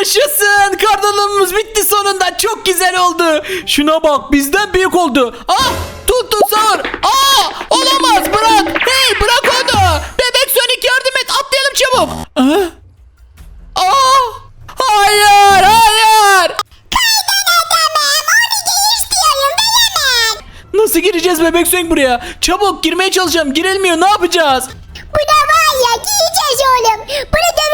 Yaşasın. Kardalanımız bitti sonunda. Çok güzel oldu. Şuna bak bizden büyük oldu. Ah tut tut sağır. Aa olamaz bırak. Hey bırak onu. Bebek Sonic yardım et atlayalım çabuk. Ah. Aa, hayır hayır. Nasıl gireceğiz bebek Sonic buraya? Çabuk girmeye çalışacağım. Girilmiyor. Ne yapacağız? Bu da var ya giyeceğiz oğlum. Döveceğim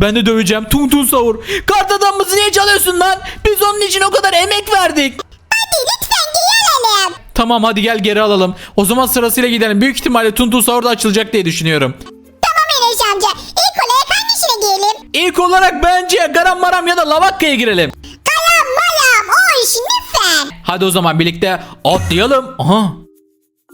ben. De döveceğim. Tun tun savur. Kart adamımızı niye çalıyorsun lan? Biz onun için o kadar emek verdik. Hadi lütfen giy alalım. Tamam hadi gel geri alalım. O zaman sırasıyla gidelim. Büyük ihtimalle Tun Tun Sahur da açılacak diye düşünüyorum. Tamam Enes amca. İlk olarak hangisine giyelim? İlk olarak bence Garam Maram ya da Lavakka'ya girelim. Kalam malam o iş lütfen. Hadi o zaman birlikte atlayalım. Aha.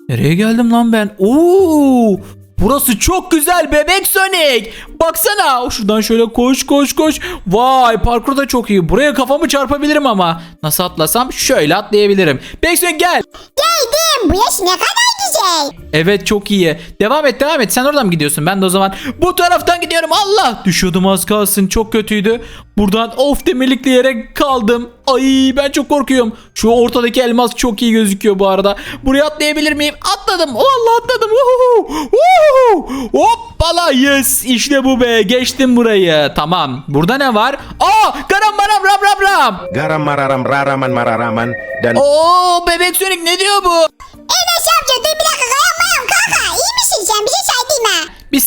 Nereye geldim lan ben? Oo! Burası çok güzel bebek Sonic. Baksana. Şuradan şöyle koş koş koş. Vay parkur da çok iyi. Buraya kafamı çarpabilirim ama. Nasıl atlasam? Şöyle atlayabilirim. Bebek Sonic gel. Geldim. Bu yaş ne kadar güzel. Evet çok iyi. Devam et devam et. Sen oradan mı gidiyorsun? Ben de o zaman bu taraftan gidiyorum. Allah! Düşüyordum az kalsın. Çok kötüydü. Buradan of demelikleyerek kaldım. Ay ben çok korkuyorum. Şu ortadaki elmas çok iyi gözüküyor bu arada. Buraya atlayabilir miyim? Atladım. Vallahi atladım. Uhu! Uhu! Hoppala yes. İşte bu be. Geçtim burayı. Tamam. Burada ne var? Aa! Garam maram ram ram ram. Garam mararam raraman mararaman dan Oo bebek Sonic ne diyor bu?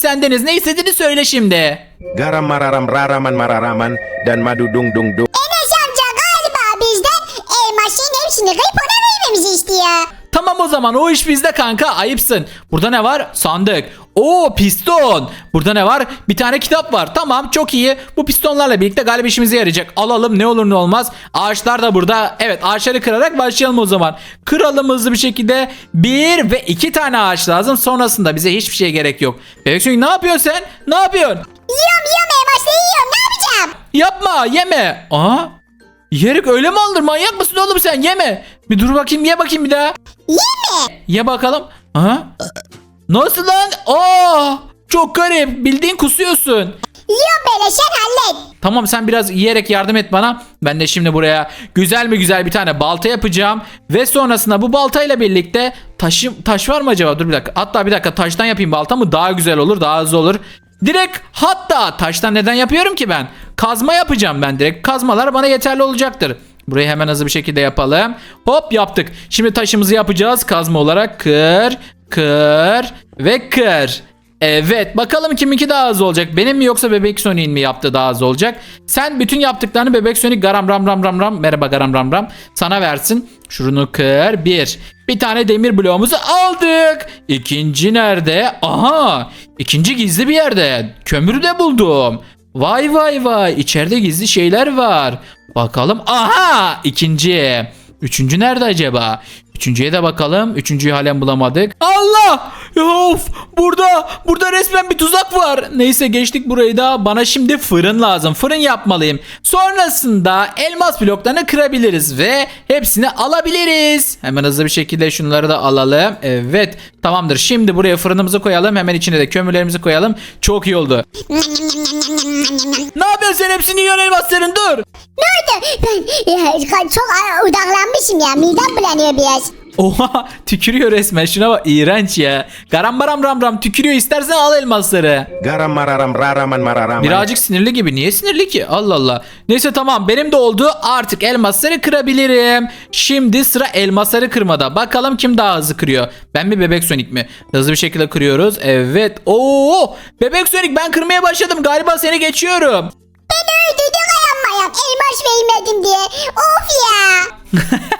Sendeniz. Ne istediğini söyle şimdi. garam mararam raraman mararaman dan madu dung dung dung Enes amca galiba bizden elmasın hepsini kıyıp ona vermemizi istiyor. Tamam o zaman o iş bizde kanka ayıpsın. Burada ne var? Sandık. Oo piston. Burada ne var? Bir tane kitap var. Tamam çok iyi. Bu pistonlarla birlikte galiba işimize yarayacak. Alalım ne olur ne olmaz. Ağaçlar da burada. Evet ağaçları kırarak başlayalım o zaman. Kıralım hızlı bir şekilde. Bir ve iki tane ağaç lazım. Sonrasında bize hiçbir şeye gerek yok. Bebek Sonic ne yapıyorsun sen? Ne yapıyorsun? Yiyorum yiyorum elmasları yiyorum. Ne yapacağım? Yapma yeme. Aha. Yiyerek öyle mi alınır? Manyak mısın oğlum sen? Yeme. Bir dur bakayım ye bakayım bir daha. Yiyeyim mi? Ye bakalım. Aha. Nasıl lan? Aa! Çok garip. Bildiğin kusuyorsun. Yiyorum böyle sen hallet. Tamam sen biraz yiyerek yardım et bana. Ben de şimdi buraya güzel mi güzel bir tane balta yapacağım. Ve sonrasında bu baltayla birlikte taşım taş var mı acaba? Dur bir dakika. Hatta bir dakika taştan yapayım balta mı? Daha güzel olur, daha hızlı olur. Direkt hatta taştan neden yapıyorum ki ben? Kazma yapacağım ben direkt. Kazmalar bana yeterli olacaktır. Burayı hemen hızlı bir şekilde yapalım. Hop yaptık. Şimdi taşımızı yapacağız kazma olarak. Kır, kır ve kır. Evet bakalım kiminki daha hızlı olacak. Benim mi yoksa Bebek Sonic'in mi yaptığı daha hızlı olacak? Sen bütün yaptıklarını Bebek Sonic garam ram ram ram ram merhaba garam ram ram sana versin. Şunu kır. Bir. Bir tane demir bloğumuzu aldık. İkinci nerede? Aha. İkinci gizli bir yerde. Kömürü de buldum. Vay vay vay. İçeride gizli şeyler var. Bakalım. Aha. ikinci. Üçüncü nerede acaba? Üçüncüye de bakalım. Üçüncüyü halen bulamadık. Allah! Of! Burada, burada resmen bir tuzak var. Neyse geçtik burayı da. Bana şimdi fırın lazım. Fırın yapmalıyım. Sonrasında elmas bloklarını kırabiliriz ve hepsini alabiliriz. Hemen hızlı bir şekilde şunları da alalım. Evet. Tamamdır. Şimdi buraya fırınımızı koyalım. Hemen içine de kömürlerimizi koyalım. Çok iyi oldu. Ne yapıyorsun sen hepsini yiyorsun elmasların? Dur. Ne oldu? Ben ya, çok odaklanmışım ya. Midem bulanıyor biraz. Oha tükürüyor resmen şuna bak iğrenç ya. Garam baram ram ram tükürüyor istersen al elmasları. garam mararam raraman mararaman Birazcık sinirli gibi niye sinirli ki Allah Allah. Neyse tamam benim de oldu artık elmasları kırabilirim. Şimdi sıra elmasları kırmada bakalım kim daha hızlı kırıyor. Ben mi bebek Sonic mi? Hızlı bir şekilde kırıyoruz evet. Oo bebek Sonic ben kırmaya başladım galiba seni geçiyorum. Beni öldürdü kayanmayam. Elmas vermedim diye. Of ya.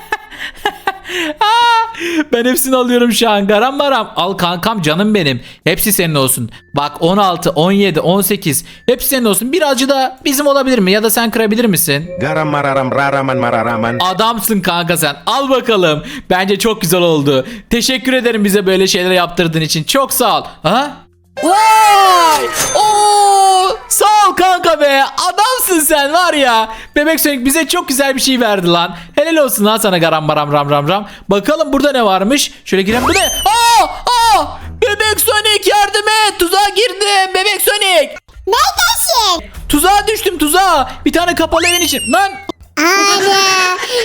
Ben hepsini alıyorum şu an. Garam baram. Al kankam canım benim. Hepsi senin olsun. Bak 16, 17, 18. Hepsi senin olsun. Birazcık da bizim olabilir mi? Ya da sen kırabilir misin? garam mararam raraman mararaman Adamsın kanka sen. Al bakalım. Bence çok güzel oldu. Teşekkür ederim bize böyle şeyler yaptırdığın için. Çok sağ ol. Ha? Vay! Oo! Sağ ol kanka be. Adamsın sen var ya. Bebek Sonic bize çok güzel bir şey verdi lan. Helal olsun lan sana garam baram ram ram ram. Bakalım burada ne varmış? Şöyle girelim. Bu ne? Aa! Aa! Bebek Sonic yardım et. Tuzağa girdim. Bebek Sonic. Neredesin? Tuzağa düştüm tuzağa. Bir tane kapalı evin için. Lan Ana.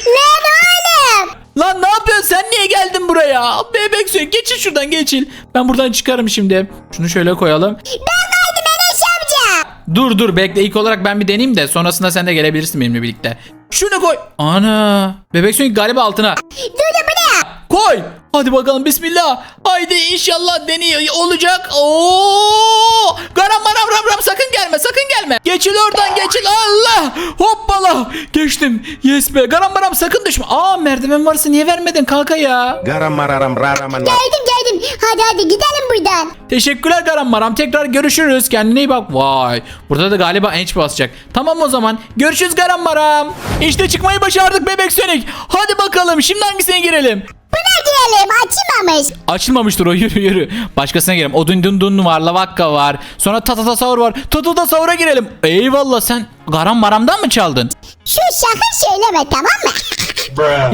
Lan oğlum. Lan ne yapıyorsun sen niye geldin buraya? Bebek suyu geçin şuradan geçil. Ben buradan çıkarım şimdi. Şunu şöyle koyalım. Ben kaydım Enes amca. Dur dur bekle ilk olarak ben bir deneyeyim de sonrasında sen de gelebilirsin benimle birlikte. Şunu koy. Ana. Bebek suyu galiba altına. Dur dur bu ne? Koy. Hadi bakalım bismillah. Haydi inşallah deniyor olacak. Oo! Garam maram ram ram sakın gelme sakın gelme. Geçil oradan geçil Allah. Hoppala. Geçtim. Yes be. Garam maram sakın düşme. Aa merdiven varsa niye vermedin kanka ya? Garam mararam raraman Geldim geldim. Hadi hadi gidelim buradan. Teşekkürler Garam Maram. Tekrar görüşürüz. Kendine iyi bak. Vay. Burada da galiba enç basacak. Tamam o zaman. Görüşürüz Garam Maram. İşte çıkmayı başardık bebek Sonic. Hadi bakalım. Şimdi hangisine girelim? Buna girelim açılmamış. Açılmamıştır o yürü yürü. Başkasına girelim. Odun dun dun var. Lavakka var. Sonra tatata savur var. Tatata savura girelim. Eyvallah sen Garam Maram'dan mı çaldın? Şu şaka söyleme tamam mı?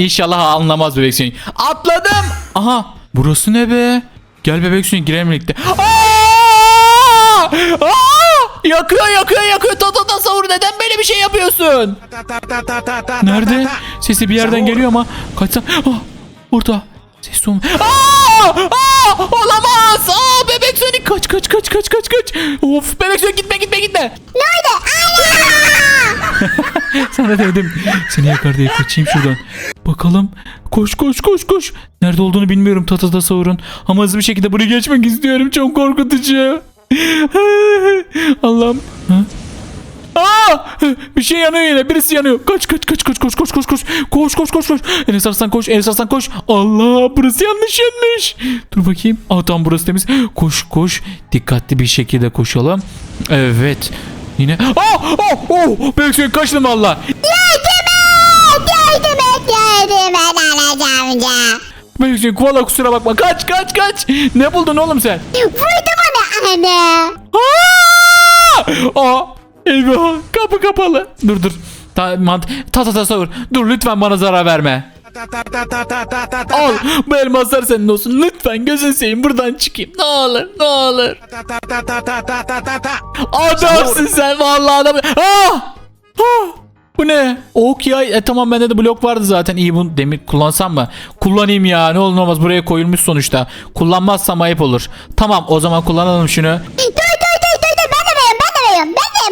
İnşallah anlamaz bebek Sonic. Atladım. Aha. Burası ne be? Gel bebek Sonic girelim birlikte. Aa! Aa! Yakıyor yakıyor yakıyor. Tatata savur neden böyle bir şey yapıyorsun? Nerede? Sesi bir yerden geliyor ama kaçsam. Ah, orada. Ses son. Aa! Aa! Olamaz. Aa, bebek Sonic kaç kaç kaç kaç kaç kaç. Of bebek Sonic gitme gitme gitme. Ne oldu? Ana! Sana dedim. Seni yakar diye kaçayım şuradan. Bakalım. Koş koş koş koş. Nerede olduğunu bilmiyorum Tatata Savur'un. Ama hızlı bir şekilde buraya geçmek istiyorum. Çok korkutucu. Allah'ım. Ha? Aa! Bir şey yanıyor yine. Birisi yanıyor. Kaç kaç kaç kaç koş koş koş koş. Koş koş koş koş. Enes Arslan koş. Enes Arslan koş. Allah burası yanlış yanlış. Dur bakayım. Aa tamam burası temiz. Koş koş. Dikkatli bir şekilde koşalım. Evet. Yine. Aa! Oh! Oh! Büyük kaçtım valla. Yardım et! Yardım et! Yardım et amca. Büyük valla kusura bakma. Kaç kaç kaç. Ne buldun oğlum sen? Vurdu bana ana. Aa! Aa! Eyvah kapı kapalı. Dur dur. Ta, mant ta ta ta savur. Dur lütfen bana zarar verme. Al bu elmaslar senin olsun. Lütfen gözün seveyim buradan çıkayım. Ne olur ne olur. Adamsın sen vallahi adam. Ah! Ah! Bu ne? Ok ya. E tamam bende de blok vardı zaten. İyi bunu demir kullansam mı? Kullanayım ya. Ne olur ne olmaz buraya koyulmuş sonuçta. Kullanmazsam ayıp olur. Tamam o zaman kullanalım şunu.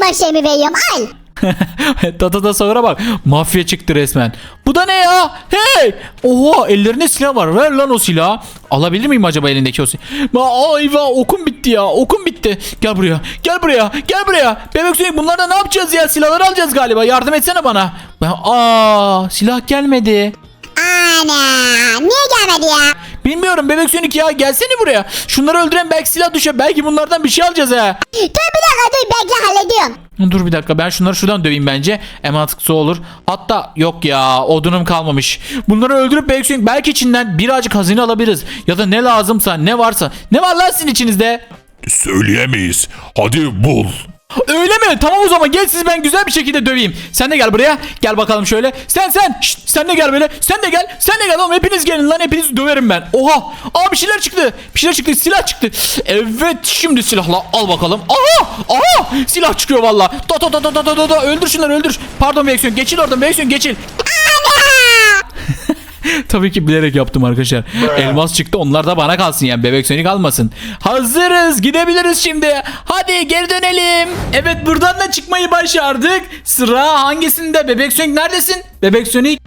Ben şeyimi veriyorum al. Tata da savura bak. Mafya çıktı resmen. Bu da ne ya? Hey! Oha ellerinde silah var. Ver lan o silahı. Alabilir miyim acaba elindeki o silahı? Ma ayva okum bitti ya. Okum bitti. Gel buraya. Gel buraya. Gel buraya. Bebek Sonic bunlarla ne yapacağız ya? Silahları alacağız galiba. Yardım etsene bana. Ben, aa silah gelmedi. Ana niye gelmedi ya? Bilmiyorum Bebek Sonic ya. Gelsene buraya. Şunları öldüren belki silah düşer. Belki bunlardan bir şey alacağız ha. Dur bir dakika dur bekle hallediyorum. Dur bir dakika ben şunları şuradan döveyim bence. En mantıklısı olur. Hatta yok ya odunum kalmamış. Bunları öldürüp belki, belki içinden birazcık hazine alabiliriz. Ya da ne lazımsa ne varsa. Ne var lan sizin içinizde? Söyleyemeyiz. Hadi bul. Öyle mi? Tamam o zaman gel sizi ben güzel bir şekilde döveyim. Sen de gel buraya. Gel bakalım şöyle. Sen sen. Şşt, sen de gel böyle. Sen de gel. Sen de gel oğlum. Hepiniz gelin lan. Hepinizi döverim ben. Oha. Aa bir şeyler çıktı. Bir şeyler çıktı. Silah çıktı. Evet şimdi silahla al bakalım. Aha. Aha. Silah çıkıyor valla. Da da da da da da da. Öldür şunları öldür. Pardon Veksiyon. Geçil oradan Veksiyon geçil. Tabii ki bilerek yaptım arkadaşlar. Elmas çıktı onlar da bana kalsın yani bebek sönük almasın. Hazırız gidebiliriz şimdi. Hadi geri dönelim. Evet buradan da çıkmayı başardık. Sıra hangisinde bebek sönük neredesin? Bebek sönük.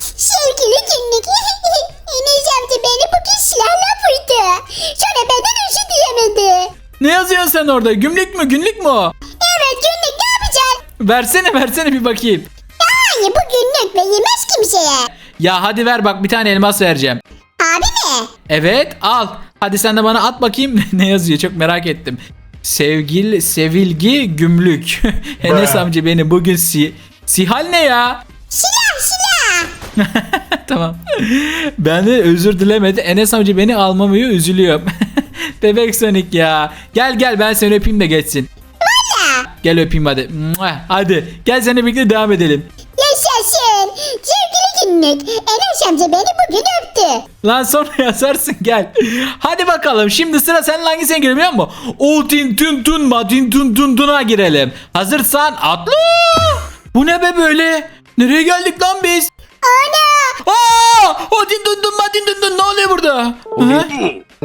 Sevgili günlük. Enes amca beni bugün silahla vurdu. Sonra benden özür dilemedi. Ne yazıyorsun sen orada? Gümlük mü günlük mü o? Evet günlük ne yapacaksın? Versene versene bir bakayım. Yani bu günlük ve yemez kimseye. Ya hadi ver bak bir tane elmas vereceğim. Abi mi? Evet al. Hadi sen de bana at bakayım ne yazıyor çok merak ettim. Sevgil, sevilgi, gümlük. Enes amca beni bugün si... Sihal ne ya? Silah silah. tamam. Ben de özür dilemedi. Enes amca beni almamıyor üzülüyorum. Bebek Sonic ya. Gel gel ben seni öpeyim de geçsin. Gel öpeyim hadi. Hadi gel seninle birlikte devam edelim. Günlük. Enes amca beni bugün öptü. Lan sonra yazarsın gel. Hadi bakalım şimdi sıra senin hangisine giriyor biliyor musun? Odin tun tun madin tun tun tuna girelim. Hazırsan atla. Bu ne be böyle? Nereye geldik lan biz? Ana! Aa! Odin tun tun madin tun tun ne oluyor burada? Ha?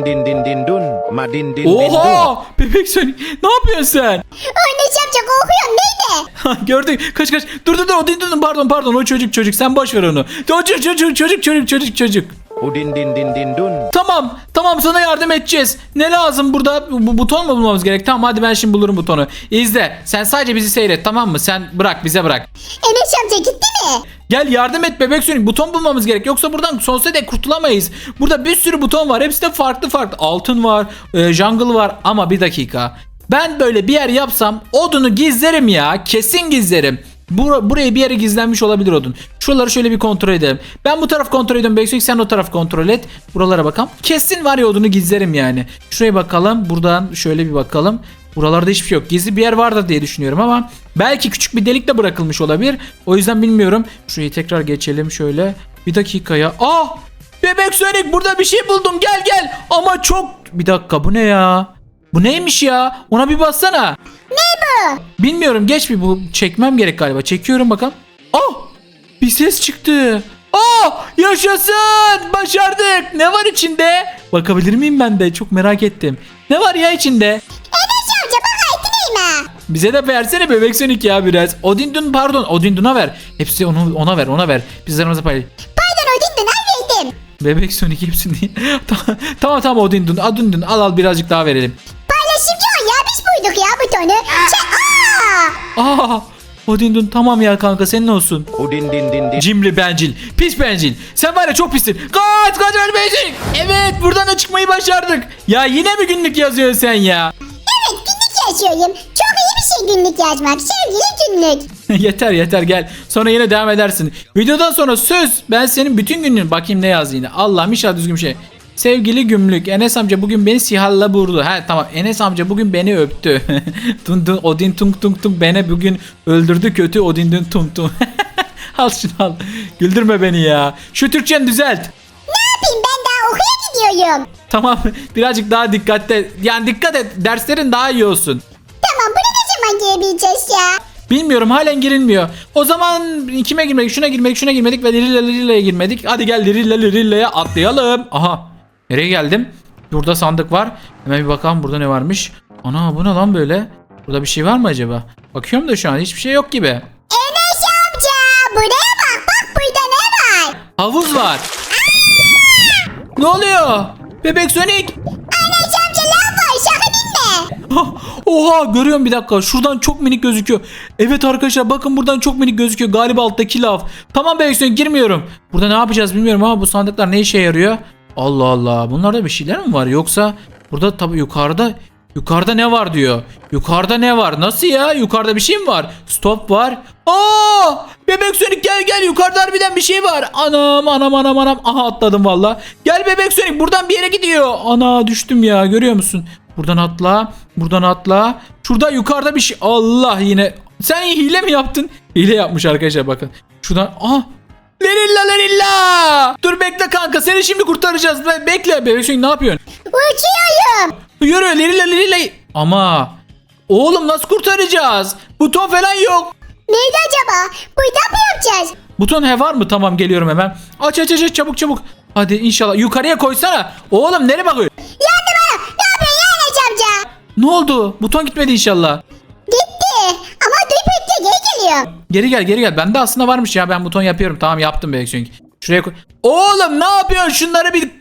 Din din din dun, madin din din dun. Oha! Bebek Sonic ne yapıyorsun sen? Enes amca korkuyorum neydi? Gördük. Kaç kaç. Dur dur dur. Odin tun tun pardon pardon. O çocuk çocuk. Sen boş ver onu. O çocuk çocuk çocuk çocuk çocuk çocuk. Udin din din din dun. Tamam. Tamam sana yardım edeceğiz. Ne lazım burada? Bu buton mu bulmamız gerek? Tamam hadi ben şimdi bulurum butonu. İzle. Sen sadece bizi seyret tamam mı? Sen bırak bize bırak. Enes amca gitti mi? Gel yardım et bebek sönük. Buton bulmamız gerek. Yoksa buradan sonsuza dek kurtulamayız. Burada bir sürü buton var. Hepsi de farklı farklı. Altın var. E, jungle var. Ama bir dakika. Ben böyle bir yer yapsam odunu gizlerim ya. Kesin gizlerim. Bur- buraya bir yere gizlenmiş olabilir odun. Şuraları şöyle bir kontrol edelim. Ben bu taraf kontrol ediyorum. Bebek Sonic sen o taraf kontrol et. Buralara bakalım. Kesin var ya odunu gizlerim yani. Şuraya bakalım. Buradan şöyle bir bakalım. Buralarda hiçbir şey yok. Gizli bir yer vardır diye düşünüyorum ama belki küçük bir delik de bırakılmış olabilir. O yüzden bilmiyorum. Şurayı tekrar geçelim şöyle. Bir dakika ya. Ah! Bebek Sonic burada bir şey buldum. Gel gel. Ama çok... Bir dakika bu ne ya? Bu neymiş ya? Ona bir bassana. Ne bu? Bilmiyorum geç bir bu çekmem gerek galiba. Çekiyorum bakalım. Ah! Bir ses çıktı. Ah! Yaşasın! Başardık. Ne var içinde? Bakabilir miyim ben de? Çok merak ettim. Ne var ya içinde? Enes amca bak ha. Bize de versene bebek sönük ya biraz. Odindun pardon Odindun'a ver. Hepsi onu ona ver ona ver. Biz aramızda paylaş. Pardon Odin'den al verdim. Bebek sönük hepsini. tamam tamam Odindun. Odindun al al birazcık daha verelim. Şey, aa! Aa! Odindun tamam ya kanka senin olsun. Udin din din din. Cimri bencil. Pis bencil. Sen var ya çok pissin. Kaç kaç kaç bencil. Evet buradan da çıkmayı başardık. Ya yine mi günlük yazıyorsun sen ya? Evet günlük yazıyorum. Çok iyi bir şey günlük yazmak. Sevgili günlük. yeter yeter gel. Sonra yine devam edersin. Videodan sonra söz ben senin bütün günün bakayım ne yazdı yine. Allah'ım inşallah düzgün bir şey. Sevgili gümlük Enes amca bugün beni sihalla vurdu. He tamam Enes amca bugün beni öptü. tun tun Odin tung tung tung beni bugün öldürdü kötü Odin dün tung tung. al şunu al. Güldürme beni ya. Şu Türkçeni düzelt. Ne yapayım ben daha okuya gidiyorum. Tamam birazcık daha dikkatte yani dikkat et derslerin daha iyi olsun. Tamam bunu ne zaman giyebileceğiz ya? Bilmiyorum halen girilmiyor. O zaman kime girmedik şuna girmedik şuna girmedik ve Lirilla Lirilla'ya girmedik. Hadi gel Lirilla Lirilla'ya atlayalım. Aha nereye geldim? Burada sandık var. Hemen bir bakalım burada ne varmış. Ana bu ne lan böyle? Burada bir şey var mı acaba? Bakıyorum da şu an hiçbir şey yok gibi. Enes amca buraya bak bak burada ne var? Havuz var. ne oluyor? Bebek Sonic. Enes amca lav var sakın inme. Oha görüyorum bir dakika şuradan çok minik gözüküyor. Evet arkadaşlar bakın buradan çok minik gözüküyor. Galiba alttaki lav. Tamam bebek Sonic girmiyorum. Burada ne yapacağız bilmiyorum ama bu sandıklar ne işe yarıyor? Allah Allah bunlarda bir şeyler mi var yoksa burada tabii yukarıda yukarıda ne var diyor. Yukarıda ne var? Nasıl ya? Yukarıda bir şey mi var? Stop var. Aa! Bebek Sonic gel gel yukarıda harbiden bir şey var. Anam anam anam anam. Aha atladım valla. Gel Bebek Sonic buradan bir yere gidiyor. Ana düştüm ya görüyor musun? Buradan atla. Buradan atla. Şurada yukarıda bir şey. Allah yine. Sen hile mi yaptın? Hile yapmış arkadaşlar bakın. Şuradan. Aha. Lerilla lerilla. Dur bekle kanka seni şimdi kurtaracağız. Be- Bekle bebek ne yapıyorsun? Uçuyorum. Yürü lerilla lerilla. Ama. Oğlum nasıl kurtaracağız? Buton falan yok. Neydi acaba? Burada mı yapacağız? Buton he var mı? Tamam geliyorum hemen. Aç aç aç aç, çabuk çabuk. Hadi inşallah yukarıya koysana. Oğlum nereye bakıyorsun? Yandı bana. Ne yapıyorsun ya Enes amca? Ne oldu? Buton gitmedi inşallah. Gitti. Ötüyor geri gel geri gel. Bende aslında varmış ya. Ben buton yapıyorum. Tamam yaptım belki çünkü. Şuraya koy. Oğlum ne yapıyorsun? Şunları bir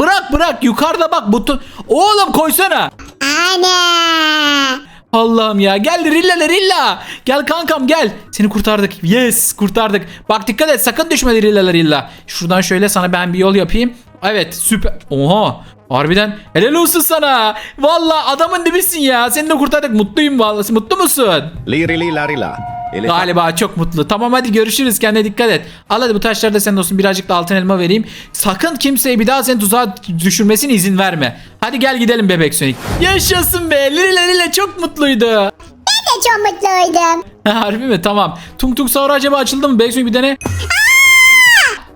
bırak bırak. Yukarıda bak buton. Oğlum koysana. Ana. Allah'ım ya. Gel Rilla Rilla. Gel kankam gel. Seni kurtardık. Yes kurtardık. Bak dikkat et sakın düşme Rilla Rilla. Şuradan şöyle sana ben bir yol yapayım. Evet süper. Oha. Harbiden helal olsun sana. Valla adamın dibisin ya. Seni de kurtardık. Mutluyum vallahi. Mutlu musun? Lirili larila. Ele- Galiba çok mutlu. Tamam hadi görüşürüz. Kendine dikkat et. Al hadi bu taşları da senin olsun. Birazcık da altın elma vereyim. Sakın kimseye bir daha seni tuzağa düşürmesine izin verme. Hadi gel gidelim bebek Sonic. Yaşasın be. Lirila Lirila çok mutluydu. Ben de çok mutluydum. Ha, Harbi mi? Tamam. Tung tung sahur acaba açıldı mı? Bebek Sonic bir dene.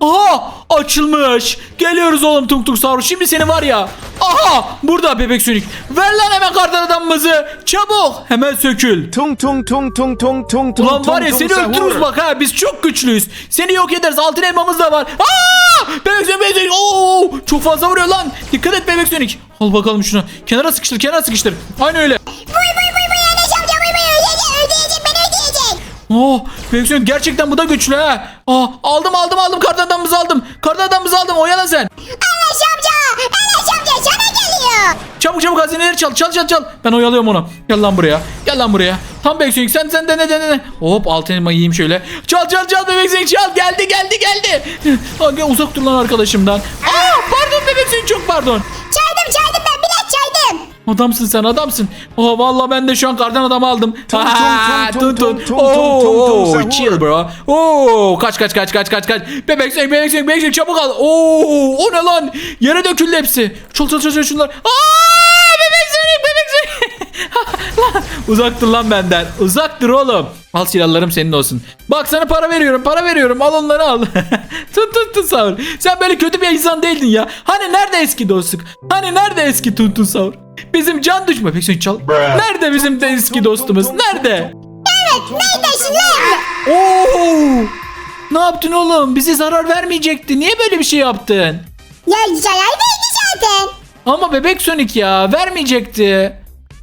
Aha açılmış. Geliyoruz oğlum Tung Tung Saurus. Şimdi seni var ya. Aha burada bebek sönük. Ver lan hemen kardan adamımızı. Çabuk. Hemen sökül. Tung tung tung tung tung tung tung Ulan var ya seni öldürürüz bak ha biz çok güçlüyüz. Seni yok ederiz altın elmamız da var. Aa! Bebek sönük bebek sönük. Oo! Çok fazla vuruyor lan. Dikkat et bebek sönük. Al bakalım şunu. Kenara sıkıştır kenara sıkıştır. Aynı öyle. Oh sönük gerçekten bu da güçlü ha. Aa, aldım aldım aldım kardan adamımızı aldım. Kardan adamımızı aldım oyala sen. Enes amca Enes amca sana geliyor. Çabuk çabuk hazineleri çal çal çal çal. Ben oyalıyorum onu. Gel lan buraya. Gel lan buraya. Tam sönük sen sen dene dene dene. Hop altın elma yiyeyim şöyle. Çal çal çal sönük çal. Geldi geldi geldi. Gel uzak dur lan arkadaşımdan. Aa pardon sönük çok pardon. Adamsın sen adamsın. Oh vallahi ben de şu an kardan adamı aldım. Tun, tun. sahur. chill bro. Oo, kaç kaç kaç kaç kaç kaç. Bebek sönük bebek sönük bebek sönük çabuk al. Oo, o ne lan? Yere döküldü hepsi. Çal çal çal şunlar. Aa, bebek sönük bebek sönük. Lan, Uzak dur lan benden. Uzak dur oğlum. Al silahlarım senin olsun. Bak sana para veriyorum para veriyorum. Al onları al. tut tut tut sahur. Sen böyle kötü bir insan değildin ya. Hani nerede eski dostluk? Hani nerede eski tun tun sahur? Bizim can düşme. Peki sen çal. Nerede bizim de eski dostumuz? Nerede? Neredesin lan? Oo! Ne yaptın oğlum? Bize zarar vermeyecekti. Niye böyle bir şey yaptın? Ya zarar verdi zaten. Ama bebek Sonic ya vermeyecekti.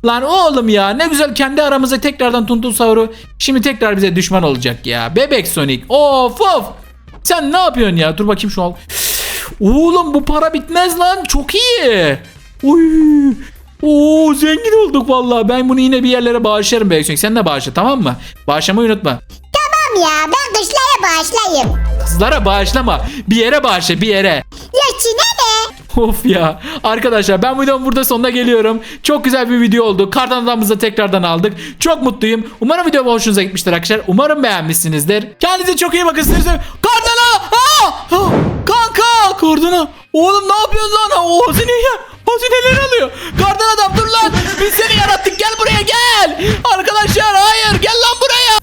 Lan oğlum ya ne güzel kendi aramızda tekrardan Tuntun Saur'u şimdi tekrar bize düşman olacak ya. Bebek Sonic of of. Sen ne yapıyorsun ya? Dur bakayım şu an. Oğlum bu para bitmez lan. Çok iyi. Oy. Oo zengin olduk vallahi. Ben bunu yine bir yerlere bağışlarım Sonic. Sen de bağışla tamam mı? Bağışlamayı unutma. Tamam ya ben kışlara bağışlayayım. Kızlara bağışlama. Bir yere bağışla bir yere. Ne? Of ya. Arkadaşlar ben videomun burada sonuna geliyorum. Çok güzel bir video oldu. Kardan adamımızı tekrardan aldık. Çok mutluyum. Umarım video hoşunuza gitmiştir arkadaşlar. Umarım beğenmişsinizdir. Kendinize çok iyi bakın. Sizleri. Kardana! Aa! Kanka! Kardana! Oğlum ne yapıyorsun lan? O hazineyi hazineleri alıyor. Kardan adam dur lan. Biz seni yarattık. Gel buraya gel. Arkadaşlar hayır. Gel lan buraya.